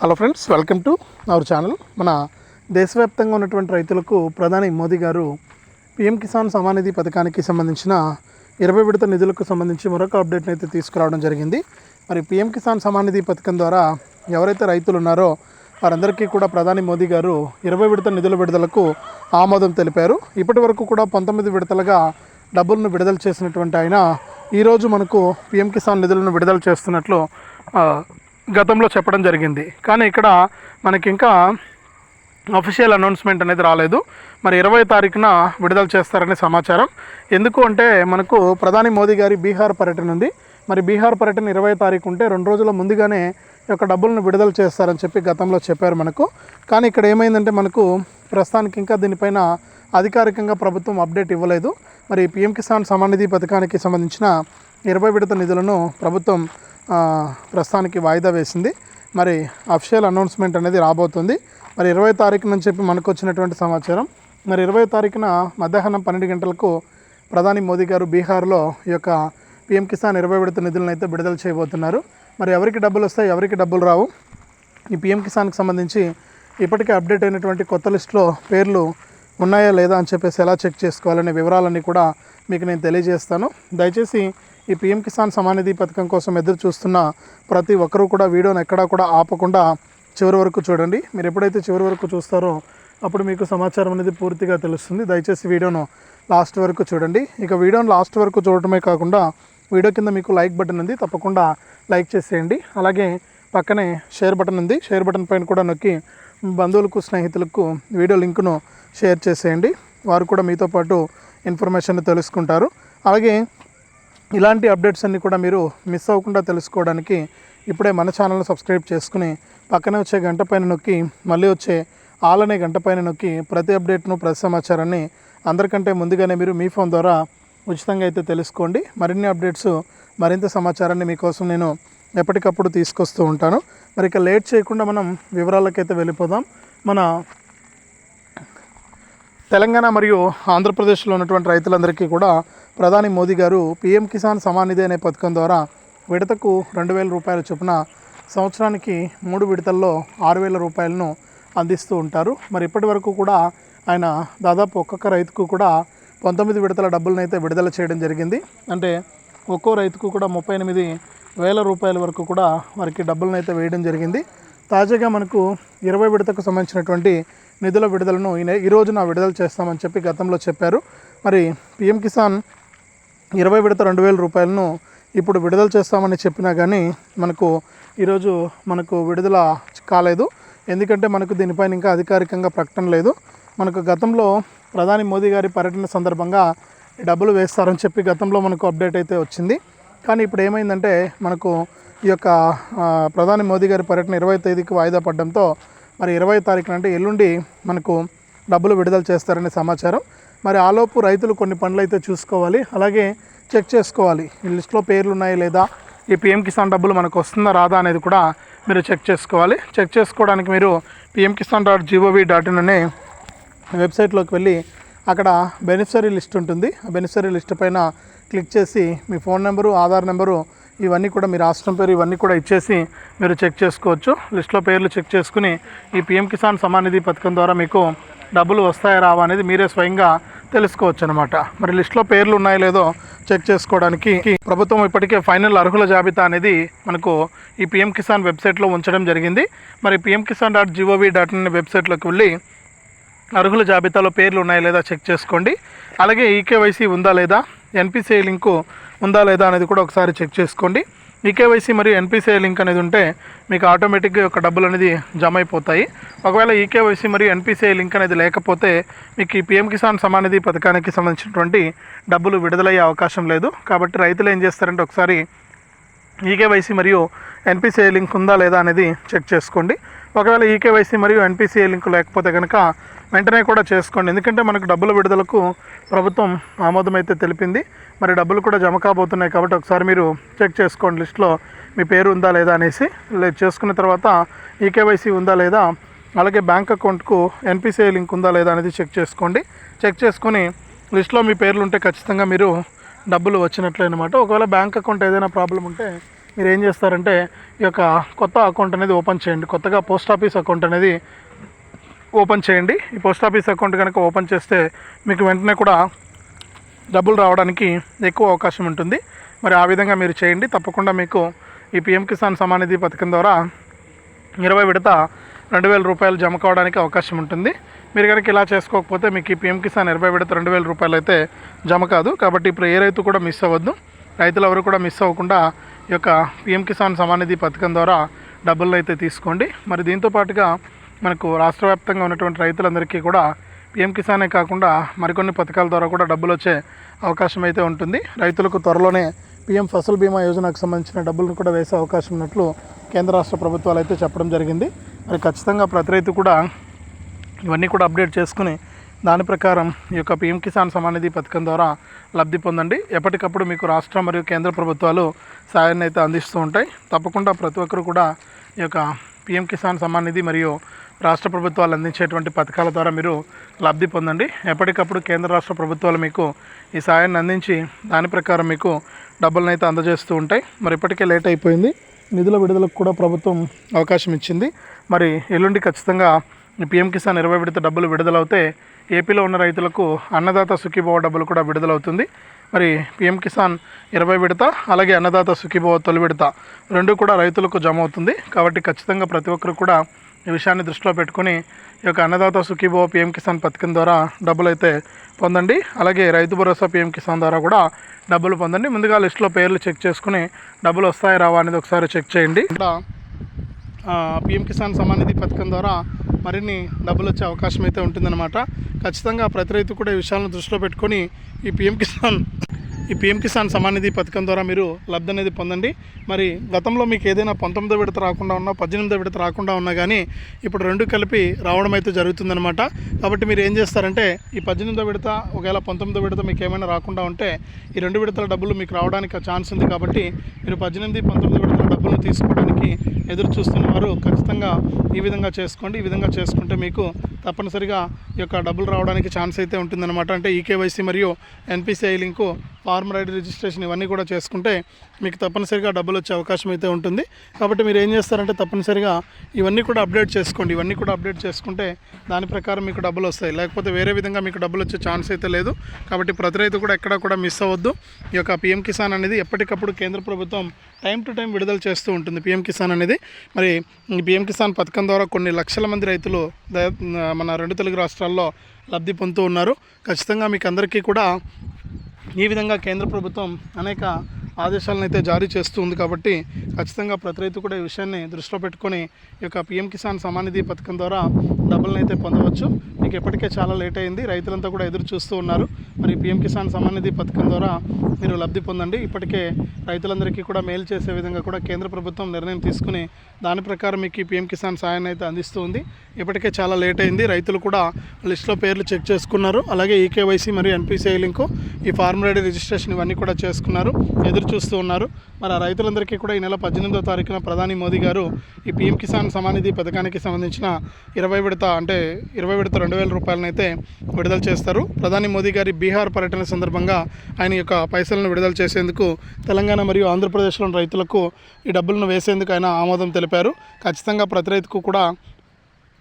Hello friends welcome to our channel మన దేశవ్యాప్తంగా ఉన్నటువంటి రైతులకు ప్రధాని మోదీ గారు పిఎం కిసాన్ సమానిధి పథకానికి సంబంధించిన ఇరవై విడత నిధులకు సంబంధించి మరొక అప్డేట్ని అయితే తీసుకురావడం జరిగింది. మరి పిఎం కిసాన్ సమానిధి పథకం ద్వారా ఎవరైతే రైతులు ఉన్నారో వారందరికీ కూడా ప్రధాని మోదీ గారు ఇరవై విడత నిధుల విడుదలకు ఆమోదం తెలిపారు. ఇప్పటి వరకు కూడా పంతొమ్మిది విడతలుగా డబ్బులను విడుదల చేసినటువంటి ఆయన ఈరోజు మనకు పిఎం కిసాన్ నిధులను విడుదల చేస్తున్నట్లు గతంలో చెప్పడం జరిగింది. కానీ ఇక్కడ మనకి ఇంకా అఫీషియల్ అనౌన్స్మెంట్ అనేది రాలేదు. మరి ఇరవై తారీఖున విడుదల చేస్తారనే సమాచారం. ఎందుకు అంటే మనకు ప్రధాని మోదీ గారి బీహార్ పర్యటన ఉంది. మరి బీహార్ పర్యటన ఇరవై తారీఖు ఉంటే రెండు రోజుల ముందుగానే యొక్క డబ్బులను విడుదల చేస్తారని చెప్పి గతంలో చెప్పారు మనకు. కానీ ఇక్కడ ఏమైందంటే మనకు ప్రస్తుతానికి ఇంకా దీనిపైన అధికారికంగా ప్రభుత్వం అప్డేట్ ఇవ్వలేదు. మరి పిఎం కిసాన్ సమానిధి పథకానికి సంబంధించిన ఇరవై విడత నిధులను ప్రభుత్వం ప్రస్తుతానికి వాయిదా వేసింది. మరి అఫిషియల్ అనౌన్స్మెంట్ అనేది రాబోతుంది. మరి ఇరవై తారీఖున నుంచి చెప్పి మనకు వచ్చినటువంటి సమాచారం. మరి ఇరవై తారీఖున మధ్యాహ్నం పన్నెండు గంటలకు ప్రధాని మోదీ గారు బీహార్లో ఈ యొక్క పిఎం కిసాన్ ఇరవై విడత నిధులను అయితే విడుదల చేయబోతున్నారు. మరి ఎవరికి డబ్బులు వస్తాయి ఎవరికి డబ్బులు రావు? ఈ పిఎం కిసాన్కి సంబంధించి ఇప్పటికే అప్డేట్ అయినటువంటి కొత్త లిస్టులో పేర్లు ఉన్నాయా లేదా అని చెప్పేసి ఎలా చెక్ చేసుకోవాలనే వివరాలన్నీ కూడా మీకు నేను తెలియజేస్తాను. దయచేసి ఈ పిఎం కిసాన్ సమానిధి పథకం కోసం ఎదురు చూస్తున్న ప్రతి ఒక్కరూ కూడా వీడియోని ఎక్కడా కూడా ఆపకుండా చివరి వరకు చూడండి. మీరు ఎప్పుడైతే చివరి వరకు చూస్తారో అప్పుడు మీకు సమాచారం అనేది పూర్తిగా తెలుస్తుంది. దయచేసి వీడియోను లాస్ట్ వరకు చూడండి. ఇక వీడియోను లాస్ట్ వరకు చూడటమే కాకుండా వీడియో కింద మీకు లైక్ బటన్ ఉంది. తప్పకుండా లైక్ చేసేయండి. అలాగే పక్కనే షేర్ బటన్ ఉంది. షేర్ బటన్ పైన కూడా నొక్కి బంధువులకు స్నేహితులకు వీడియో లింకును షేర్ చేసేయండి. వారు కూడా మీతో పాటు ఇన్ఫర్మేషన్ తెలుసుకుంటారు. అలాగే ఇలాంటి అప్డేట్స్ అన్నీ కూడా మీరు మిస్ అవ్వకుండా తెలుసుకోవడానికి ఇప్పుడే మన ఛానల్ని సబ్స్క్రైబ్ చేసుకుని పక్కనే వచ్చే గంట పైన నొక్కి మళ్ళీ వచ్చే ఆల్ అనే గంట పైన నొక్కి ప్రతి అప్డేట్ను ప్రతి సమాచారాన్ని అందరికంటే ముందుగానే మీరు మీ ఫోన్ ద్వారా ఉచితంగా అయితే తెలుసుకోండి. మరిన్ని అప్డేట్స్ మరింత సమాచారాన్ని మీకోసం నేను ఎప్పటికప్పుడు తీసుకొస్తూ ఉంటాను. మరి ఇక లేట్ చేయకుండా మనం వివరాలకైతే వెళ్ళిపోదాం. మన తెలంగాణ మరియు ఆంధ్రప్రదేశ్లో ఉన్నటువంటి రైతులందరికీ కూడా ప్రధాని మోదీ గారు పీఎం కిసాన్ సమానిధి అనే పథకం ద్వారా విడతకు రెండు వేల రూపాయల చొప్పున సంవత్సరానికి మూడు విడతల్లో ఆరు వేల రూపాయలను అందిస్తూ ఉంటారు. మరి ఇప్పటి వరకు కూడా ఆయన దాదాపు ఒక్కొక్క రైతుకు కూడా పంతొమ్మిది విడతల డబ్బులను అయితే విడుదల చేయడం జరిగింది. అంటే ఒక్కో రైతుకు కూడా ముప్పై ఎనిమిది వేల రూపాయల వరకు కూడా వారికి డబ్బులను అయితే వేయడం జరిగింది. తాజాగా మనకు ఇరవై విడతకు సంబంధించినటువంటి నిధుల విడుదలను ఈ రోజున విడుదల చేస్తామని చెప్పి గతంలో చెప్పారు. మరి పిఎం కిసాన్ ఇరవై విడత రెండు వేల రూపాయలను ఇప్పుడు విడుదల చేస్తామని చెప్పినా కానీ మనకు ఈరోజు మనకు విడుదల కాలేదు. ఎందుకంటే మనకు దీనిపైన ఇంకా అధికారికంగా ప్రకటన లేదు. మనకు గతంలో ప్రధాని మోదీ గారి పర్యటన సందర్భంగా డబ్బులు వేస్తారని చెప్పి గతంలో మనకు అప్డేట్ అయితే వచ్చింది. కానీ ఇప్పుడు ఏమైందంటే మనకు ఈ యొక్క ప్రధాని మోదీ గారి పర్యటన ఇరవై తేదీకి వాయిదా పడడంతో మరి ఇరవై తారీఖున అంటే ఎల్లుండి మనకు డబ్బులు విడుదల చేస్తారనే సమాచారం. మరి ఆలోపు రైతులు కొన్ని పనులు అయితే చూసుకోవాలి. అలాగే చెక్ చేసుకోవాలి. ఈ లిస్ట్లో పేర్లు ఉన్నాయి లేదా? ఈ పిఎం కిసాన్ డబ్బులు మనకు వస్తుందా రాదా అనేది కూడా మీరు చెక్ చేసుకోవాలి. చెక్ చేసుకోవడానికి మీరు PM Kisan dot G O V dot in అనే వెబ్సైట్లోకి వెళ్ళి అక్కడ బెనిఫిషరీ లిస్ట్ ఉంటుంది. ఆ బెనిఫిషరీ లిస్ట్ పైన క్లిక్ చేసి మీ ఫోన్ నెంబరు ఆధార్ నెంబరు ఇవన్నీ కూడా మీ రాష్ట్రం పేరు ఇవన్నీ కూడా ఇచ్చేసి మీరు చెక్ చేసుకోవచ్చు. లిస్ట్లో పేర్లు చెక్ చేసుకుని ఈ పిఎం కిసాన్ సమాన్ నిధి పథకం ద్వారా మీకు డబ్బులు వస్తాయా రావా అనేది మీరే స్వయంగా తెలుసుకోవచ్చు అనమాట మరి లిస్ట్లో పేర్లు ఉన్నాయో లేదో చెక్ చేసుకోవడానికి ప్రభుత్వం ఇప్పటికే ఫైనల్ అర్హుల జాబితా అనేది మనకు ఈ పిఎం కిసాన్ వెబ్సైట్లో ఉంచడం జరిగింది. మరి PM Kisan dot G O V dot in వెబ్సైట్లోకి వెళ్ళి అర్హుల జాబితాలో పేర్లు ఉన్నాయా లేదా చెక్ చేసుకోండి. అలాగే ఈకేవైసీ ఉందా లేదా ఎన్పిసిఐ లింకు ఉందా లేదా అనేది కూడా ఒకసారి చెక్ చేసుకోండి. ఈకేవైసీ మరియు ఎన్పిసిఐ లింక్ అనేది ఉంటే మీకు ఆటోమేటిక్గా యొక్క డబ్బులు అనేది జమ అయిపోతాయి ఒకవేళ ఈకేవైసీ మరియు ఎన్పిసిఐ లింక్ అనేది లేకపోతే మీకు ఈ పిఎం కిసాన్ సమానిధి పథకానికి సంబంధించినటువంటి డబ్బులు విడుదలయ్యే అవకాశం లేదు. కాబట్టి రైతులు ఏం చేస్తారంటే ఒకసారి ఈకేవైసీ మరియు ఎన్పిసిఐ లింక్ ఉందా లేదా అనేది చెక్ చేసుకోండి. ఒకవేళ ఈకేవైసీ మరియు ఎన్పిసిఐ లింక్ లేకపోతే కనుక వెంటనే కూడా చేసుకోండి. ఎందుకంటే మనకు డబ్బుల విడుదలకు ప్రభుత్వం ఆమోదం అయితే తెలిపింది. మరి డబ్బులు కూడా జమ కాబోతున్నాయి కాబట్టి ఒకసారి మీరు చెక్ చేసుకోండి లిస్ట్లో మీ పేరు ఉందా లేదా అనేసి. చేసుకున్న తర్వాత ఈకేవైసీ ఉందా లేదా అలాగే బ్యాంక్ అకౌంట్కు ఎన్పిసిఐ లింక్ ఉందా లేదా అనేది చెక్ చేసుకోండి. చెక్ చేసుకొని లిస్ట్లో మీ పేర్లు ఉంటే ఖచ్చితంగా మీరు డబ్బులు వచ్చినట్లే అనమాట ఒకవేళ బ్యాంక్ అకౌంట్ ఏదైనా ప్రాబ్లం ఉంటే మీరు ఏం చేస్తారంటే ఈ యొక్క కొత్త అకౌంట్ అనేది ఓపెన్ చేయండి. కొత్తగా పోస్ట్ ఆఫీస్ అకౌంట్ అనేది ఓపెన్ చేయండి. ఈ పోస్ట్ ఆఫీస్ అకౌంట్ కనుక ఓపెన్ చేస్తే మీకు వెంటనే కూడా డబ్బులు రావడానికి ఎక్కువ అవకాశం ఉంటుంది. మరి ఆ విధంగా మీరు చేయండి. తప్పకుండా మీకు ఈ పిఎం కిసాన్ సమానిధి పథకం ద్వారా ఇరవై విడత రెండు వేల రూపాయలు జమ కావడానికి అవకాశం ఉంటుంది. మీరు కనుక ఇలా చేసుకోకపోతే మీకు ఈ పిఎం కిసాన్ ఇరవై విడత రెండు వేల రూపాయలు అయితే జమ కాదు. కాబట్టి ఇప్పుడు ఏ రైతు కూడా మిస్ అవ్వద్దు. రైతులు ఎవరు కూడా మిస్ అవ్వకుండా ఈ యొక్క పిఎం కిసాన్ సమానిధి పథకం ద్వారా డబ్బులను అయితే తీసుకోండి. మరి దీంతో పాటుగా మనకు రాష్ట్ర వ్యాప్తంగా ఉన్నటువంటి రైతులందరికీ కూడా పిఎం కిసానే కాకుండా మరికొన్ని పథకాల ద్వారా కూడా డబ్బులు వచ్చే అవకాశం అయితే ఉంటుంది. రైతులకు త్వరలోనే పిఎం ఫసల్ బీమా యోజనకు సంబంధించిన డబ్బులను కూడా వేసే అవకాశం ఉన్నట్లు కేంద్ర రాష్ట్ర ప్రభుత్వాలు అయితే చెప్పడం జరిగింది. మరి ఖచ్చితంగా ప్రతి రైతు కూడా ఇవన్నీ కూడా అప్డేట్ చేసుకుని దాని ప్రకారం ఈ యొక్క పీఎం కిసాన్ సమానిధి పథకం ద్వారా లబ్ధి పొందండి. ఎప్పటికప్పుడు మీకు రాష్ట్ర మరియు కేంద్ర ప్రభుత్వాలు సాయాన్ని అయితే అందిస్తూ ఉంటాయి. తప్పకుండా ప్రతి ఒక్కరు కూడా ఈ యొక్క పీఎం కిసాన్ సమ్మాన్ నిధి మరియు రాష్ట్ర ప్రభుత్వాలు అందించేటువంటి పథకాల ద్వారా మీరు లబ్ధి పొందండి. ఎప్పటికప్పుడు కేంద్ర రాష్ట్ర ప్రభుత్వాలు మీకు ఈ సాయాన్ని అందించి దాని ప్రకారం మీకు డబ్బులను అయితే అందజేస్తూ ఉంటాయి. మరి ఇప్పటికే లేట్ అయిపోయింది. నిధుల విడుదలకు కూడా ప్రభుత్వం అవకాశం ఇచ్చింది. మరి ఎల్లుండి ఖచ్చితంగా పిఎం కిసాన్ ఇరవై విడత డబ్బులు విడుదలవుతే ఏపీలో ఉన్న రైతులకు అన్నదాత సుఖీభవ డబ్బులు కూడా విడుదలవుతుంది. మరి పిఎం కిసాన్ ఇరవై విడత అలాగే అన్నదాత సుఖీభవ తొలి విడత రెండు కూడా రైతులకు జమ అవుతుంది కాబట్టి ఖచ్చితంగా ప్రతి ఒక్కరు కూడా ఈ విషయాన్ని దృష్టిలో పెట్టుకొని ఈ యొక్క అన్నదాత సుఖీభవ పిఎం కిసాన్ పథకం ద్వారా డబ్బులు అయితే పొందండి. అలాగే రైతు భరోసా పిఎం కిసాన్ ద్వారా కూడా డబ్బులు పొందండి. ముందుగా లిస్టులో పేర్లు చెక్ చేసుకుని డబ్బులు వస్తాయి రావా అనేది ఒకసారి చెక్ చేయండి. ఇక్కడ పిఎం కిసాన్ సమానిధి పథకం ద్వారా మరిన్ని డబ్బులు వచ్చే అవకాశం అయితే ఉంటుందన్నమాట. ఖచ్చితంగా ప్రతి రైతు కూడా ఈ విషయాలను దృష్టిలో పెట్టుకొని ఈ పిఎం కిసాన్ ఈ పిఎం కిసాన్ సమాన్ నిధి పథకం ద్వారా మీరు లబ్ధి అనేది పొందండి. మరి గతంలో మీకు ఏదైనా పంతొమ్మిదో విడత రాకుండా ఉన్నా పద్దెనిమిదో విడత రాకుండా ఉన్నా కానీ ఇప్పుడు రెండు కలిపి రావడం అయితే జరుగుతుందన్నమాట. కాబట్టి మీరు ఏం చేస్తారంటే ఈ పద్దెనిమిదో విడత ఒకవేళ పంతొమ్మిదో విడత మీకు ఏమైనా రాకుండా ఉంటే ఈ రెండు విడతల డబ్బులు మీకు రావడానికి ఛాన్స్ ఉంది కాబట్టి మీరు పద్దెనిమిది పంతొమ్మిది విడతల డబ్బులు తీసుకోవడానికి ఎదురు చూస్తున్న వారు ఖచ్చితంగా ఈ విధంగా చేసుకోండి. ఈ విధంగా చేసుకుంటే మీకు తప్పనిసరిగా ఈ యొక్క డబ్బులు రావడానికి ఛాన్స్ అయితే ఉంటుందన్నమాట. అంటే ఈకేవైసీ మరియు N P C I link farmer ID registration ఇవన్నీ కూడా చేసుకుంటే మీకు తప్పనిసరిగా డబ్బులు వచ్చే అవకాశం అయితే ఉంటుంది. కాబట్టి మీరు ఏం చేస్తారంటే తప్పనిసరిగా ఇవన్నీ కూడా అప్డేట్ చేసుకోండి. ఇవన్నీ కూడా అప్డేట్ చేసుకుంటే దాని ప్రకారం మీకు డబ్బులు వస్తాయి. లేకపోతే వేరే విధంగా మీకు డబ్బులు వచ్చే ఛాన్స్ అయితే లేదు. కాబట్టి ప్రతి రైతు కూడా ఎక్కడ కూడా మిస్ అవ్వద్దు. ఈ యొక్క పిఎం కిసాన్ అనేది ఎప్పటికప్పుడు కేంద్ర ప్రభుత్వం టైం టు టైం విడుదల చేస్తూ ఉంటుంది పిఎం కిసాన్ అనేది. మరి ఈ పిఎం కిసాన్ పథకం ద్వారా కొన్ని లక్షల మంది రైతులు మన రెండు తెలుగు రాష్ట్రాల్లో లబ్ధి పొందుతూ ఉన్నారు. ఖచ్చితంగా మీకు అందరికీ కూడా ఈ విధంగా కేంద్ర ప్రభుత్వం అనేక ఆదేశాలను అయితే జారీ చేస్తూ ఉంది కాబట్టి ఖచ్చితంగా ప్రతి రైతు కూడా ఈ విషయాన్ని దృష్టిలో పెట్టుకొని ఈ యొక్క పిఎం కిసాన్ సమానిధి పథకం ద్వారా డబ్బులను అయితే పొందవచ్చు. మీకు ఇప్పటికే చాలా లేట్ అయింది. రైతులంతా కూడా ఎదురు చూస్తూ ఉన్నారు. మరి పిఎం కిసాన్ సమానిధి పథకం ద్వారా మీరు లబ్ధి పొందండి. ఇప్పటికే రైతులందరికీ కూడా మేలు చేసే విధంగా కూడా కేంద్ర ప్రభుత్వం నిర్ణయం తీసుకుని దాని ప్రకారం మీకు ఈ పిఎం కిసాన్ సాయాన్ని అయితే అందిస్తూ ఉంది. ఇప్పటికే చాలా లేట్ అయింది. రైతులు కూడా లిస్టులో పేర్లు చెక్ చేసుకున్నారు. అలాగే ఈకేవైసీ మరియు N P C I link ఈ ఫార్మ్ రెడీ రిజిస్ట్రేషన్ ఇవన్నీ కూడా చేసుకున్నారు. ఎదురు చూస్తూ ఉన్నారు. మరి ఆ రైతులందరికీ కూడా ఈ నెల పద్దెనిమిదో తారీఖున ప్రధాని మోదీ గారు ఈ పీఎం కిసాన్ సమానిధి పథకానికి సంబంధించిన ఇరవై విడత అంటే ఇరవై విడత రెండు వేల రూపాయలనైతే విడుదల చేస్తారు. ప్రధాని మోదీ గారి బీహార్ పర్యటన సందర్భంగా ఆయన యొక్క పైసలను విడుదల చేసేందుకు తెలంగాణ మరియు ఆంధ్రప్రదేశ్లోని రైతులకు ఈ డబ్బులను వేసేందుకు ఆయన ఆమోదం తెలిపారు. ఖచ్చితంగా ప్రతి రైతుకు కూడా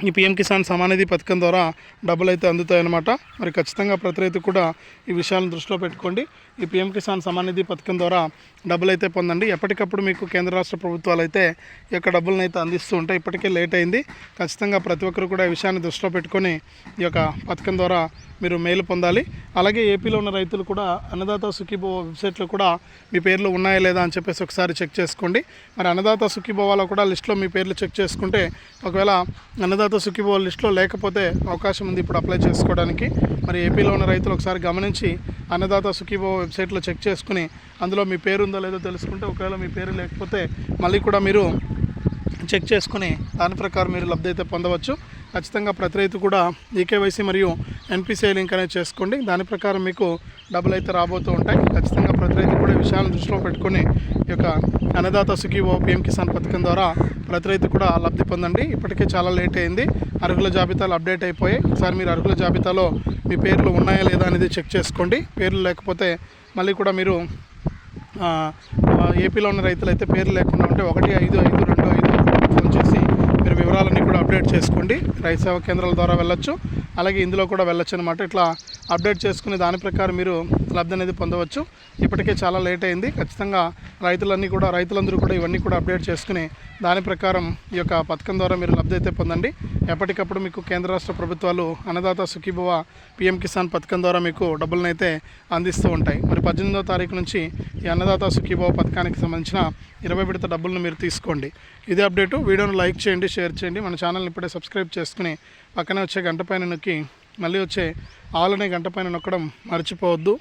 ఈ పీఎం కిసాన్ సమానిధి పథకం ద్వారా డబ్బులు అయితే అందుతాయన్నమాట. మరి ఖచ్చితంగా ప్రతి రైతు కూడా ఈ విషయాలను దృష్టిలో పెట్టుకోండి. ఈ పిఎం కిసాన్ సమానిధి పథకం ద్వారా డబ్బులు అయితే పొందండి. ఎప్పటికప్పుడు మీకు కేంద్ర రాష్ట్ర ప్రభుత్వాలు అయితే ఈ యొక్క డబ్బులను అయితే అందిస్తూ ఉంటాయి ఇప్పటికే లేట్ అయింది. ఖచ్చితంగా ప్రతి ఒక్కరు కూడా ఈ విషయాన్ని దృష్టిలో పెట్టుకొని ఈ యొక్క పథకం ద్వారా మీరు మేలు పొందాలి. అలాగే ఏపీలో ఉన్న రైతులు కూడా అన్నదాత సుఖీభవ వెబ్సైట్లో కూడా మీ పేర్లు ఉన్నాయా లేదా అని చెప్పేసి ఒకసారి చెక్ చేసుకోండి. మరి అన్నదాత సుఖీభవాలో కూడా లిస్ట్లో మీ పేర్లు చెక్ చేసుకుంటే ఒకవేళ అన్నదాత సుఖీభవ లిస్ట్లో లేకపోతే అవకాశం ఉంది ఇప్పుడు అప్లై చేసుకోవడానికి. మరి ఏపీలో ఉన్న రైతులు ఒకసారి గమనించి అన్నదాత సుఖీభవ వెబ్సైట్లో చెక్ చేసుకుని అందులో మీ పేరు ఉందో లేదో తెలుసుకుంటే ఒకవేళ మీ పేరు లేకపోతే మళ్ళీ కూడా మీరు చెక్ చేసుకుని దాని ప్రకారం మీరు లబ్ధి అయితే పొందవచ్చు. ఖచ్చితంగా ప్రతి రైతు కూడా ఈకేవైసీ మరియు ఎన్పిసిఐ లింక్ అనేది చేసుకోండి. దాని ప్రకారం మీకు డబ్బులు అయితే రాబోతూ ఉంటాయి. ఖచ్చితంగా ప్రతి రైతు కూడా విషయాలను దృష్టిలో పెట్టుకొని ఈ యొక్క అన్నదాత సుఖీవో పిఎం కిసాన్ పథకం ద్వారా ప్రతి రైతు కూడా లబ్ధి పొందండి. ఇప్పటికే చాలా లేట్ అయింది. అర్హుల జాబితాలు అప్డేట్ అయిపోయాయి. ఒకసారి మీరు అర్హుల జాబితాలో మీ పేర్లు ఉన్నాయా లేదా అనేది చెక్ చేసుకోండి. పేర్లు లేకపోతే మళ్ళీ కూడా మీరు ఏపీలో ఉన్న రైతులు అయితే పేర్లు లేకుండా ఉంటే ఒకటి ఐదు ఐదు రెండు ఐదు ఫోన్ చేసి మీరు వివరాలన్నీ కూడా అప్డేట్ చేసుకోండి. రైతు సేవా కేంద్రాల ద్వారా వెళ్ళొచ్చు. అలాగే ఇందులో కూడా వెళ్ళొచ్చు అనమాట ఇట్లా అప్డేట్ చేసుకుని దాని ప్రకారం మీరు లబ్ధి అనేది పొందవచ్చు. ఇప్పటికే చాలా లేట్ అయింది. ఖచ్చితంగా రైతులన్నీ కూడా రైతులందరూ కూడా ఇవన్నీ కూడా అప్డేట్ చేసుకుని దాని ప్రకారం ఈ యొక్క పథకం ద్వారా మీరు లబ్ధి అయితే పొందండి. ఎప్పటికప్పుడు మీకు కేంద్ర రాష్ట్ర ప్రభుత్వాలు అన్నదాత సుఖీభవ పిఎం కిసాన్ పథకం ద్వారా మీకు డబ్బులను అయితే అందిస్తూ ఉంటాయి. మరి పద్దెనిమిదో తారీఖు నుంచి ఈ అన్నదాత సుఖీభవ పథకానికి సంబంధించిన ఇరవై విడత డబ్బులను మీరు తీసుకోండి. ఇదే అప్డేటు. వీడియోను లైక్ చేయండి షేర్ చేయండి. మన ఛానల్ని ఇప్పుడే సబ్స్క్రైబ్ చేసుకుని పక్కనే వచ్చే గంట పైన నొక్కి మళ్ళీ వచ్చే ఆల్ గంట పైన నొక్కడం మర్చిపోవద్దు.